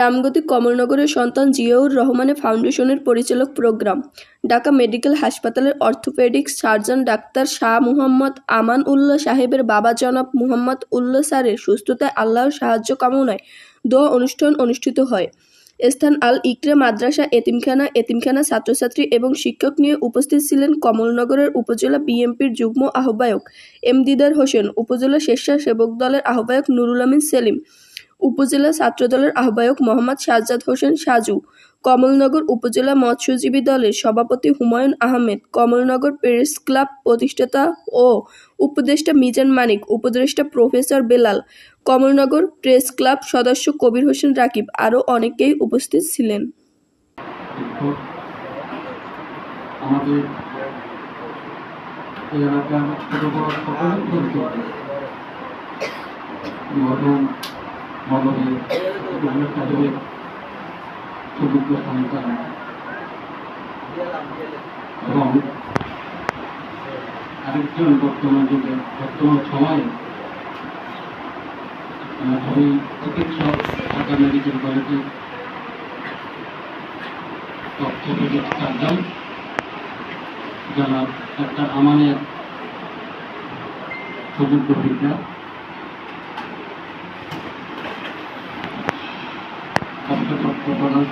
রামগতি কমলনগরের সন্তান জিয়াউর রহমানের ফাউন্ডেশনের পরিচালক প্রোগ্রাম। ঢাকা মেডিকেল হাসপাতালের orthopaedic surgeon doctor Shah Muhammad Aman Ullah সাহেবের বাবা জনাব মুহাম্মদ উল্লাহ স্যারের সুস্থতায় আল্লাহর সাহায্য কামনায় দোয়া অনুষ্ঠান অনুষ্ঠিত হয়। স্থান আল ইকরা মাদ্রাসা, এতিমখানা এতিমখানা ছাত্রছাত্রী এবং শিক্ষক নিয়ে উপস্থিত ছিলেন কমলনগরের উপজেলা বিএনপির যুগ্ম আহ্বায়ক এম দিদার হোসেন, উপজেলা স্বেচ্ছাসেবক দলের আহ্বায়ক নুরুল আমিন সেলিম উপজেলা ছাত্রদলের আহ্বায়ক মোহাম্মদ সাজ্জাদ হোসেন সাজু, কমলনগর উপজেলা মৎস্যজীবী দলের সভাপতি হুমায়ুন আহমেদ, কমলনগর প্রেস ক্লাব প্রতিষ্ঠাতা ও উপদেষ্টা মিজান মানিক, উপদেষ্টা professor Belal, Kamalnagar press club সদস্য কবির হোসেন রাকিব আরও অনেকেই উপস্থিত ছিলেন। আমাদের এই এলাকার ছোট বড় সকলের সন্তান এবং আরেকজন বর্তমান যুগে, বর্তমান সময়ে খুবই চিকিৎসক, ঢাকা মেডিকেল কলেজে অর্থোপেডিক সার্জন জনাব ডাক্তার আমানের সুযোগ্য বিদ্যা প্রধান